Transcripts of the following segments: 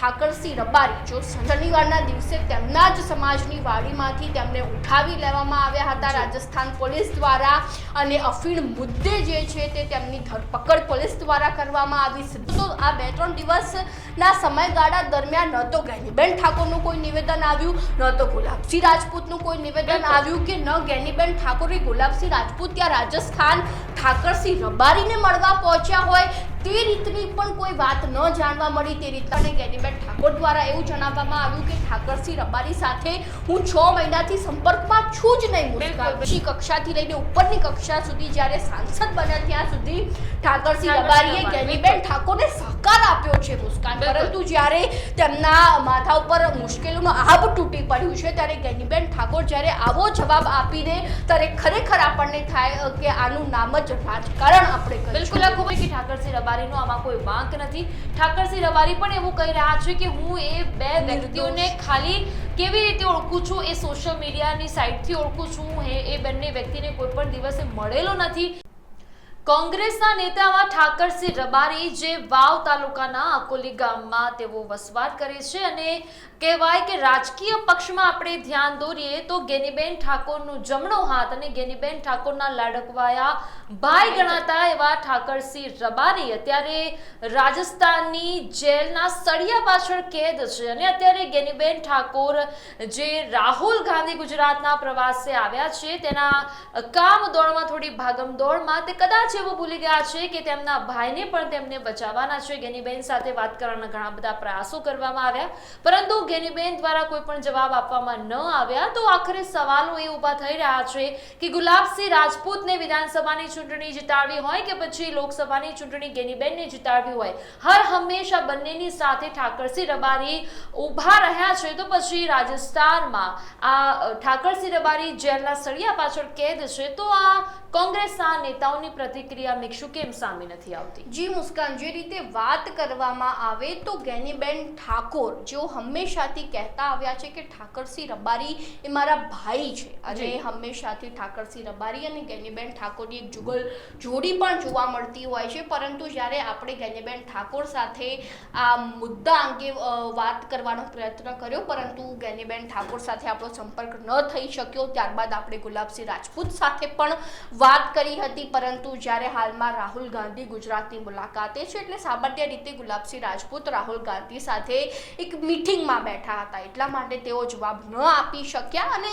ઠાકરસિંહ રબારી જો શનિવારના દિવસે તેમના જ સમાજની વાડીમાંથી તેમને ઉઠાવી લેવામાં આવ્યા હતા રાજસ્થાન પોલીસ દ્વારા અને અફીણ મુદ્દે જે છે તે તેમની ધરપકડ પોલીસ દ્વારા કરવામાં આવી છે. તો આ બે ત્રણ દિવસના સમયગાળા દરમિયાન ન તો ગેનીબેન ઠાકોરનું કોઈ નિવેદન આવ્યું ન તો ગુલાબસિંહ રાજપૂતનું કોઈ નિવેદન આવ્યું કે ન ગેનીબેન ઠાકોરે ગુલાબસિંહ રાજપૂત ત્યાં રાજસ્થાન ઠાકરસિંહ રબારીને મળવા પહોંચ્યા હોય તે રીતની પણ કોઈ વાત ન જાણવા મળી તે રીતના ગેનીબેન ઠાકોર દ્વારા એવું જણાવવામાં આવ્યું કે ઠાકરસિંહ રબારી સાથે હું છ મહિનાથી સંપર્કમાં છું જ નહીં મુસ્કાન. ઊંચી કક્ષાથી લઈને ઉપરની કક્ષા સુધી જ્યારે સાંસદ બન્યા ત્યાં સુધી ઠાકરસિંહ રબારીએ ગેનીબેન ઠાકોરને આપ્યો છે મુસ્કાન. પરંતુ જ્યારે તેમના માથા ઉપર મુશ્કેલીનો આભ તૂટી પડ્યું છે ત્યારે ગેનીબેન ઠાકોર જ્યારે આવો જવાબ આપીને ત્યારે ખરેખર આપણને થાય કે આનું નામ જ રાજકારણ આપણે. બિલકુલ આ ખૂબ કે ઠાકરસિંહ રબારીનો આમાં કોઈ વાંક નથી. ઠાકરસિંહ રબારી પણ એવું કહી રહ્યા છે કે હું એ બે વ્યક્તિઓને ખાલી કેવી રીતે ઓળખું છું? એ સોશિયલ મીડિયાની સાઇટથી ઓળખું છું એ બંને વ્યક્તિને કોઈ પણ દિવસે મળેલો નથી. કોંગ્રેસના નેતામાં ઠાકરસિંહ રબારી જે વાવ તાલુકાના અકોલી ગામમાં તેઓ વસવાટ કરે છે અને કહેવાય કે રાજકીય પક્ષમાં આપણે ધ્યાન દોરીએ તો ગેનીબેન ઠાકોરનું જમણો હાથ અને ગેનીબેન ઠાકોરના લાડકવાયા ભાઈ ગણાતા એવા ઠાકરસિંહ રબારી અત્યારે રાજસ્થાનની જેલના સળિયા પાછળ કેદ છે અને અત્યારે ગેનીબેન ઠાકોર જે રાહુલ ગાંધી ગુજરાતના પ્રવાસે આવ્યા છે, તેના કામ દોડમાં, થોડી ભાગમ દોડમાં તે કદાચ એવું ભૂલી ગયા છે કે તેમના ભાઈને પણ તેમને બચાવવાના છે. ગેનીબેન સાથે વાત કરવાના ઘણા બધા પ્રયાસો કરવામાં આવ્યા. પરંતુ ગેનીબેન દ્વારા કોઈ પણ જવાબ આપવામાં ન આવ્યા. તો આખરે સવાલો એ ઊભા થઈ રહ્યા છે કે ગુલાબસિંહ રાજપૂતને વિધાનસભાની ચૂંટણી જીતાડવી હોય કે પછી લોકસભાની ચૂંટણી ગેનીબેનને જીતાડવી હોય? હર હંમેશા બંનેની સાથે ઠાકરસિંહ રબારી ઊભા રહ્યા છે. તો પછી રાજસ્થાનમાં આ ઠાકરસિંહ રબારી જેલના સળિયા પાછળ કેદ છે. તો આ કોંગ્રેસના નેતાઓની પ્રતિક્રિયા મિક્ષુ કેમ સામે નથી આવતી? જી મુસ્કાન જે રીતે વાત કરવામાં આવે તો ગેનીબેન ઠાકોર જેઓ હંમેશાથી કહેતા આવ્યા છે કે ઠાકરસિંહ રબારી એ મારા ભાઈ છે. અને હંમેશાથી ઠાકરસિંહ રબારી અને ગેનીબેન ઠાકોરની એક જુગલ જોડી પણ જોવા મળતી હોય છે. પરંતુ જ્યારે આપણે ગેનીબેન ઠાકોર સાથે આ મુદ્દા અંગે વાત કરવાનો પ્રયત્ન કર્યો પરંતુ ગેનીબેન ઠાકોર સાથે આપણો સંપર્ક ન થઈ શક્યો ત્યારબાદ આપણે ગુલાબસિંહ રાજપૂત સાથે પણ વાત કરી હતી. પરંતુ જ્યારે હાલમાં રાહુલ ગાંધી ગુજરાતની મુલાકાતે છે એટલે સામાન્ય રીતે ગુલાબસિંહ રાજપૂત રાહુલ ગાંધી સાથે એક મીટિંગમાં બેઠા હતા. એટલા માટે તેઓ જવાબ ન આપી શક્યા અને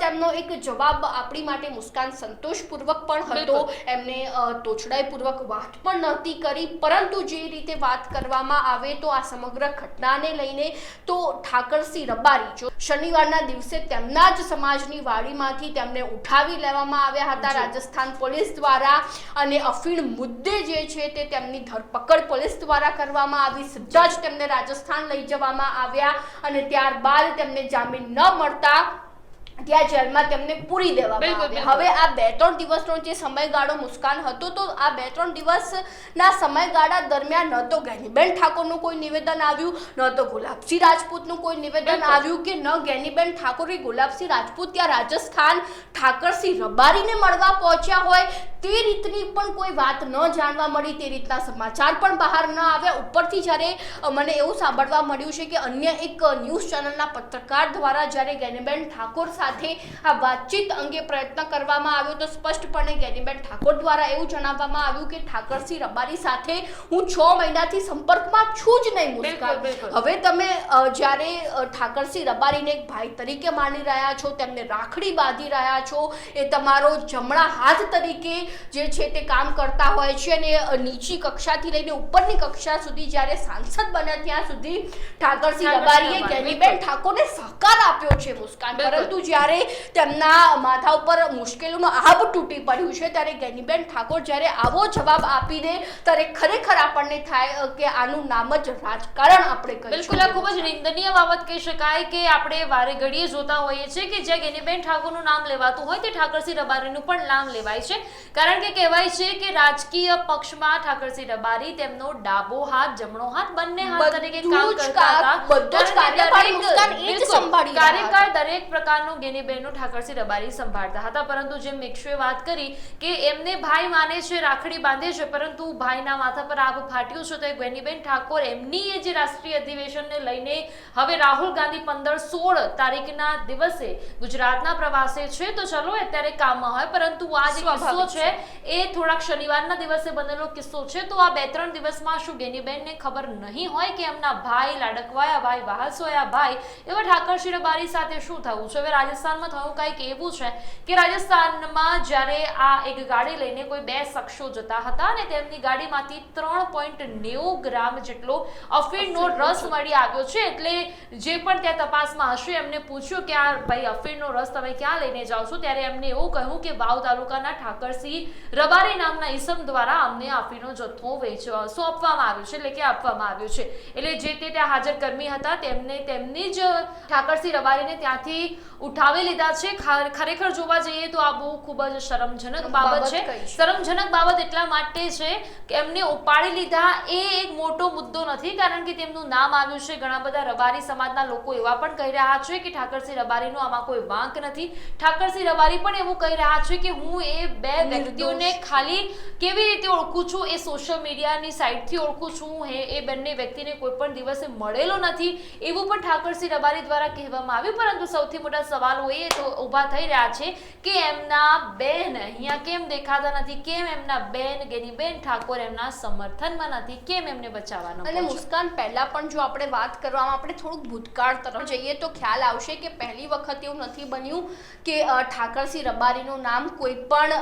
તેમનો એક જવાબ આપણી માટે મુસ્કાન સંતોષપૂર્વક પણ હતો. એમને તોછડાઈપૂર્વક વાત પણ નહોતી કરી પરંતુ જે રીતે વાત કરવામાં આવે તો આ સમગ્ર ઘટનાને લઈને તો ઠાકરસિંહ રબારી જો શનિવારના દિવસે તેમના જ સમાજની વાડીમાંથી તેમને ઉઠાવી લેવામાં આવ્યા હતા. રાજસ્થાન પોલીસ દ્વારા અને અફીણ મુદ્દે જે છે તે તેમની ધરપકડ પોલીસ દ્વારા કરવામાં આવી. સીધા જ તેમને રાજસ્થાન લઈ જવામાં આવ્યા અને ત્યારબાદ તેમને જામીન ન મળતા ત્યાં જેલમાં તેમને પૂરી દેવામાં આવી. હવે આ બે ત્રણ દિવસનો જે સમયગાળો મુસ્કાન હતો તો આ બે ત્રણ દિવસના સમયગાળા દરમિયાન ન તો ગેનીબેન ઠાકોરનું કોઈ નિવેદન આવ્યું? ન તો ગુલાબસિંહ રાજપૂતનું કોઈ નિવેદન આવ્યું કે ન? ગેનીબેન ઠાકોરે ગુલાબસિંહ રાજપૂત ત્યાં રાજસ્થાન ઠાકરસિંહ રબારીને મળવા પહોંચ્યા હોય તે રીતની પણ કોઈ વાત ન જાણવા મળી તે રીતના સમાચાર પણ બહાર ન આવ્યા ઉપરથી જ્યારે મને એવું સાંભળવા મળ્યું છે કે અન્ય એક ન્યૂઝ ચેનલના પત્રકાર દ્વારા જ્યારે ગેનીબેન ઠાકોર સાથે આ વાતચીત અંગે પ્રયત્ન કરવામાં આવ્યો તો સ્પષ્ટપણે ગેનીબેન ઠાકોર દ્વારા એવું જણાવવામાં આવ્યું કે ઠાકરસિંહ રબારી સાથે હું છ મહિનાથી સંપર્કમાં છું જ નહીં મુસ્કાન. હવે તમે જ્યારે ઠાકરસિંહ રબારીને એક ભાઈ તરીકે માની રહ્યા છો તેમને રાખડી બાંધી રહ્યા છો એ તમારો જમણા હાથ તરીકે જે છે તે કામ કરતા હોય છે અને નીચી કક્ષાથી લઈને ઉપરની કક્ષા સુધી જ્યારે સાંસદ બન્યા ત્યાં સુધી ઠાકરસિંહ રબારીએ ગેનીબેન ઠાકોરને સહકાર આપ્યો છે મુસ્કાન. પરંતુ જ્યારે તેમના માથા ઉપર મુશ્કેલીનો આભ તૂટી પડ્યું છે. ત્યારે ગેનીબેન ઠાકોર જ્યારે આવો જવાબ આપી દે ત્યારે ખરેખર આપણને થાય કે આનું નામ જ રાજકારણ આપણે બિલકુલ આ ખૂબ જ નિંદનીય બાબત કહી શકાય કે આપણે વારે ઘડીએ જોતા હોઈએ છીએ કે જ્યાં ગેનીબેન ઠાકોરનું નામ લેવાતું હોય તે ઠાકરસિંહ રબારીનું પણ નામ લેવાય છે. કારણ કે કહેવાય છે કે રાજકીય પક્ષમાં ઠાકરસિંહ રબારી તેમનો ડાબો હાથ જમણો હાથ બંને હાથ તરીકે કામ કરતા હતા. કાર્યકાળ દરેક પ્રકારનું ગેનીબેનનું ઠાકરસિંહ રબારી સંભાળતા હતા. પરંતુ જેમ મિક્ષુએ વાત કરી કે એમને ભાઈ માને છે રાખડી બાંધે છે પરંતુ ભાઈના માથા પર આગ ફાટ્યું છે તો એ ગેનીબેન ઠાકોર એમની એ જે રાષ્ટ્રીય અધિવેશનને લઈને હવે રાહુલ ગાંધી પંદર સોળ તારીખના દિવસે ગુજરાતના પ્રવાસે છે. તો ચલો અત્યારે કામમાં હોય પરંતુ આ જે કિસ્સો છે એ થોડાક શનિવારના દિવસે બનેલો કિસ્સો છે. તો આ બે ત્રણ દિવસમાં શું ગેનીબેનને ખબર નહીં હોય કે એમના ભાઈ લાડકવાયા ભાઈ વહાસોયા ભાઈ એવા ઠાકર રબારી સાથે શું થવું છે? હવે રાજસ્થાનમાં થયું કંઈક એવું છે કે રાજસ્થાનમાં જ્યારે આ એક ગાડી લઈને કોઈ બે શખ્સો જતા હતા અને તેમની ગાડીમાંથી ત્રણ પોઈન્ટ નેવું ગ્રામ જેટલો અફીણનો રસ મળી આવ્યો છે. એટલે જે પણ ત્યાં તપાસમાં હશે એમને પૂછ્યું કે આ ભાઈ અફીણનો રસ તમે ક્યાં લઈને જાઓ છો? ત્યારે એમને એવું કહ્યું કે વાવ તાલુકાના ઠાકરસિંહ રબારી નામના ઈસમ દ્વારા અમને અફીણનો જથ્થો વેચવા સોંપવામાં આવ્યો છે એટલે કે આપવામાં આવ્યો છે. એટલે જે તે ત્યાં હાજર કર્મી હતા તેમને તેમની જ ઠાકરસિંહ રબારીને ત્યાંથી ઉઠાવી લીધા છે. ખરેખર જોવા જઈએ તો આ બહુ ખૂબ જ શરમજનક બાબત છે. શરમજનક બાબત એટલા માટે છે કે એમને ઉપાડી લીધા એ એક મોટો મુદ્દો નથી કારણ કે તેમનું નામ આવ્યું છે. ઘણા બધા રબારી સમાજના લોકો એવા પણ કહી રહ્યા છે કે ઠાકરસિંહ રબારીનો આમાં કોઈ વાંક નથી. ઠાકરસિંહ રબારી પણ એવું કહી રહ્યા છે કે હું એ બે વ્યક્તિઓને ખાલી કેવી રીતે ઓળખું છું? એ સોશિયલ મીડિયાની સાઇટથી ઓળખું છું. હે એ બંને વ્યક્તિને કોઈ પણ દિવસે મળેલો નથી. એવું પણ ઠાકરસિંહ રબારી દ્વારા કહેવામાં આવ્યું પરંતુ સૌથી મોટા સવાલો એ તો ઊભા થઈ રહ્યા છે કે એમના બેન અહીંયા કેમ દેખાતા નથી કેમ એમના બેન ગેનીબેન ઠાકોર એમના સમર્થનમાં નથી કેમ એમને બચાવવાનો અને મુસ્કાન પહેલા પણ જો આપણે વાત કરવામાં આપણે થોડુંક ભૂતકાળ તરફ જઈએ તો ખ્યાલ આવશે કે પહેલી વખત એવું નથી બન્યું કે ઠાકરસિંહ રબારીનું નામ કોઈ પણ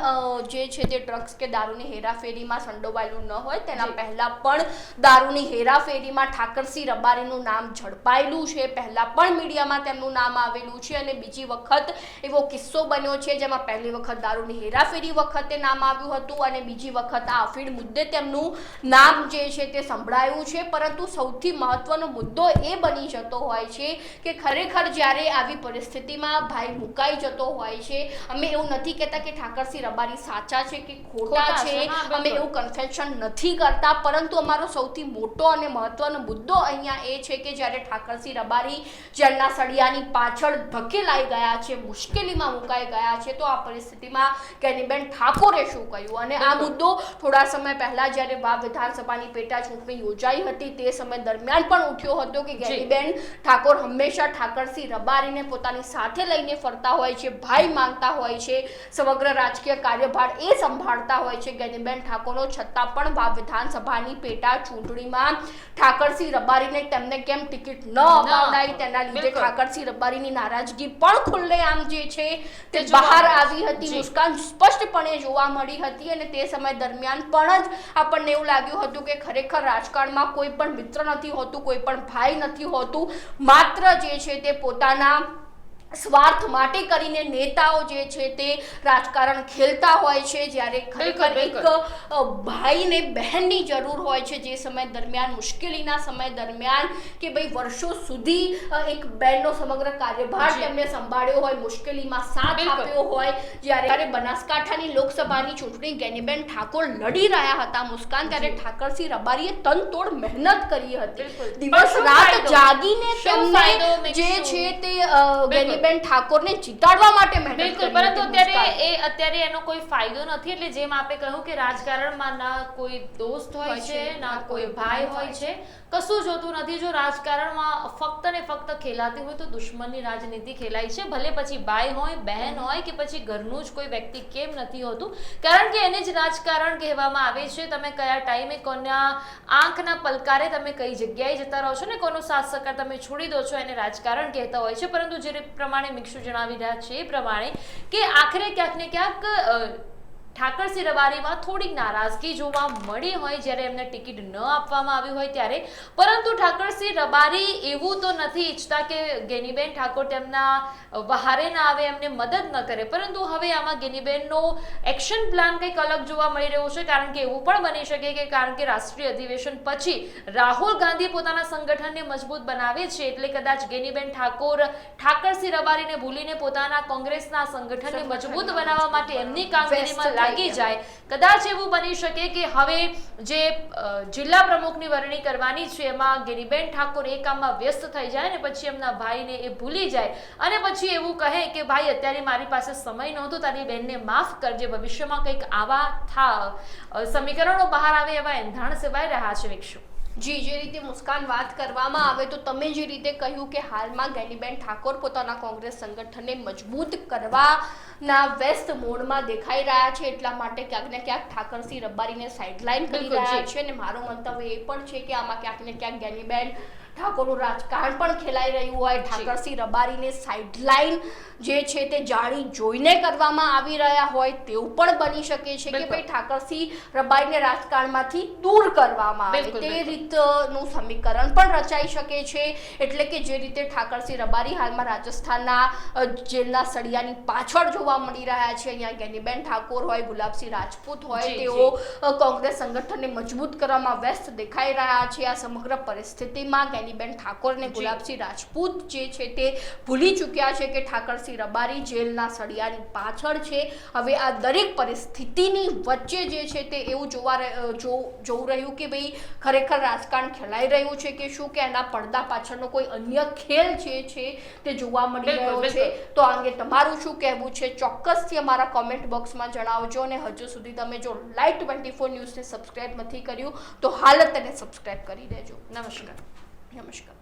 જે છે તે ડ્રગ્સ કે દારૂની હેરાફેરીમાં સંડોવાયેલું ન હોય તેના. પહેલા પણ દારૂની હેરાફેરીમાં ઠાકરસિંહ રબારીનું નામ ઝડપાયેલું છે પહેલા પણ મીડિયામાં તેમનું નામ આવેલું છે અને બીજી વખત એવો કિસ્સો બન્યો છે જેમાં પહેલી વખત દારૂની હેરાફેરી વખતે નામ આવ્યું હતું અને બીજી વખત આ અફીણ મુદ્દે તેમનું નામ જે છે તે સંભળાયું છે. પરંતુ સૌથી મહત્વનો મુદ્દો એ બની જતો હોય છે કે ખરેખર જ્યારે આવી પરિસ્થિતિમાં ભાઈ મુકાઈ જતો હોય છે અમે એવું નથી કહેતા કે ઠાકરસિંહ રબારી સાચા છે કે ખોટા છે અમે એવું કન્ફેશન નથી કરતા. પરંતુ અમારો સૌથી મોટો અને મહત્વનો મુદ્દો અહીંયા એ છે કે જ્યારે ઠાકરસિંહ રબારી જેલના સળિયાની પાછળ ધકેલાઈ ગયા છે મુશ્કેલીમાં મુકાઈ ગયા છે તો આ પરિસ્થિતિમાં કેનીબેન ઠાકોરે શું કહ્યું? અને આ મુદ્દો થોડા સમય પહેલા જ્યારે વાવ વિધાનસભાની પેટા ચૂંટણી યોજાઈ હતી તે સમય દરમિયાન પણ ઉઠ્યો હતો કે કેનીબેન ઠાકોર હંમેશા ઠાકરસિંહ રબારીને પોતાની સાથે લઈને ફરતા હોય છે ભાઈ માંગતા હોય છે સમગ્ર રાજકીય કાર્યભાર એ સંભાળતા હોય છે. ગેનીબેન ઠાકોરનો છતાં પણ વાવ વિધાનસભાની પેટા ચૂંટણીમાં ઠાકરસિંહ રબારીને તેમને કેમ ટિકિટ ન અપાવડાઈ તેના લીધે. ઠાકરસિંહ રબારીની નારાજગી પણ ખુલ્લેઆમ જે છે તે બહાર આવી હતી. મુસ્કાન સ્પષ્ટપણે જોવા મળી હતી અને તે સમય દરમિયાન પણ જ આપણને એવું લાગ્યું હતું કે ખરેખર રાજકારણમાં કોઈ પણ મિત્ર નથી હોતું કોઈ પણ ભાઈ નથી હોતું માત્ર જે છે તે પોતાના સ્વાર્થ માટે કરીને નેતાઓ જે છે તે રાજકારણ ખેલતા હોય છે જ્યારે ખરેખર એક ભાઈને બહેનની જરૂર હોય છે જે સમય દરમિયાન મુશ્કેલીના સમય દરમિયાન કે ભાઈ વર્ષો સુધી એક બહેનનો સમગ્ર કાર્યભાર તેમણે સંભાળ્યો હોય મુશ્કેલીમાં સાથ આપ્યો હોય જ્યારે બનાસકાંઠાની લોકસભાની ચૂંટણી ગેનીબેન ઠાકોર લડી રહ્યા હતા મુસ્કાન ત્યારે. ઠાકરસિંહ રબારીએ તનતોડ મહેનત કરી હતી. દિવસ રાત જાગીને તેમને જે છે તે અ, ગેનીબેન ઠાકોરને જીતાડવા માટે મહેનત બિલકુલ પરંતુ અત્યારે એ અત્યારે એનો કોઈ ફાયદો નથી એટલે જેમ આપણે કહ્યું કે રાજકારણમાં ના કોઈ દોસ્ત હોય છે ના કોઈ ભાઈ હોય છે કશું જોતું નથી. જો રાજકારણમાં ફક્ત ને ફક્ત ખેલાતી હોય તો દુશ્મનની રાજનીતિ ખેલાય છે. ભલે પછી ભાઈ હોય બહેન હોય કે પછી ઘરનું જ કોઈ વ્યક્તિ કેમ નથી હોતું. કારણ કે એને જ રાજકારણ કહેવામાં આવે છે. તમે કયા ટાઈમે કોના આંખના પલકારે તમે કઈ જગ્યાએ જતા રહો છો ને કોનો સાથ સહકાર તમે છોડી દો છો એને રાજકારણ કહેતા હોય છે. પરંતુ જે પ્રમાણે મિક્ષુ જણાવી રહ્યા છે એ પ્રમાણે કે આખરે ક્યાંક ને ક્યાંક ઠાકરસિંહ રબારીમાં થોડીક નારાજગી જોવા મળી હોય જ્યારે એમને ટિકિટ ન આપવામાં આવી હોય ત્યારે. પરંતુ ઠાકરસિંહ રબારી એવું તો નથી ઈચ્છતા કે ગેનીબેન ઠાકોર તેમના વહારે ના આવે એમને મદદ ન કરે. પરંતુ હવે આમાં ગેનીબેનનો એક્શન પ્લાન કંઈક અલગ જોવા મળી રહ્યો છે કારણ કે એવું પણ બની શકે કે કારણ કે રાષ્ટ્રીય અધિવેશન પછી રાહુલ ગાંધી પોતાના સંગઠનને મજબૂત બનાવે છે એટલે કદાચ ગેનીબેન ઠાકોર ઠાકરસિંહ રબારીને ભૂલીને પોતાના કોંગ્રેસના સંગઠનને મજબૂત બનાવવા માટે એમની કામગીરીમાં જાગી જાય. કદાચ એવું બની શકે કે હવે જે જિલ્લા પ્રમુખની વરણી કરવાની છે, એમાં ગિરીબેન ઠાકોર એ કામમાં વ્યસ્ત થઈ જાય ને પછી એમના ભાઈને એ ભૂલી જાય. અને પછી એવું કહે કે, ભાઈ, અત્યારે મારી પાસે સમય નહોતો, તારી બેનને માફ કરજે, ભવિષ્યમાં કંઈક આવા થા સમીકરણો બહાર આવે એવા એંધાણ સેવાઈ રહ્યા છે, વિક્ષુ. જી જે રીતે મુસ્કાન વાત કરવામાં આવે તો તમે જે રીતે કહ્યું કે હાલમાં ગેનીબેન ઠાકોર પોતાના કોંગ્રેસ સંગઠનને મજબૂત કરવાના વ્યસ્ત મોડમાં દેખાઈ રહ્યા છે એટલા માટે ક્યાંક ને ક્યાંક ઠાકરસિંહ રબારીને સાઇડલાઇન કરી રહ્યા છે. અને મારું મંતવ્ય એ પણ છે કે આમાં ક્યાંક ને ક્યાંક ગેનીબેન ઠાકોરનું રાજકારણ પણ ખેલાઈ રહ્યું હોય. ઠાકરસિંહ રબારીને સાઇડલાઇન જે છે તે જાણી જોઈને કરવામાં આવી રહ્યા હોય તેવું પણ બની શકે છે કે ભાઈ ઠાકરસિંહ રબારીને રાજકારણમાંથી દૂર કરવામાં આવે. તે રીતનું સમીકરણ પણ રચાઈ શકે છે. એટલે કે જે રીતે ઠાકરસિંહ રબારી હાલમાં રાજસ્થાનના જેલના સળિયાની પાછળ જોવા મળી રહ્યા છે. અહીંયા ગેનીબેન ઠાકોર હોય ગુલાબસિંહ રાજપૂત હોય તેઓ કોંગ્રેસ સંગઠનને મજબૂત કરવામાં વ્યસ્ત દેખાઈ રહ્યા છે. આ સમગ્ર પરિસ્થિતિમાં ગેનીબેન ઠાકોર અને ગુલાબસિંહ રાજપૂત જે છે તે ભૂલી ચૂક્યા છે કે ઠાકરસિંહ રબારી જેલના સળિયાની પાછળ છે. હવે આ દરેક પરિસ્થિતિની વચ્ચે જે છે તે એવું જોવા જોવું રહ્યું કે ભાઈ ખરેખર રાજકારણ ખેલાઈ રહ્યું છે કે શું કે એના પડદા પાછળનો કોઈ અન્ય ખેલ જે છે તે જોવા મળી રહ્યો છે. તો આ અંગે તમારું શું કહેવું છે? ચોક્કસથી અમારા કોમેન્ટ બોક્સમાં જણાવજો અને હજુ સુધી તમે જો લાઈવ ટ્વેન્ટી ફોર ન્યૂઝને સબસ્ક્રાઈબ નથી કર્યું તો હાલ તેને સબસ્ક્રાઈબ કરી દેજો. નમસ્કાર. Namaskar.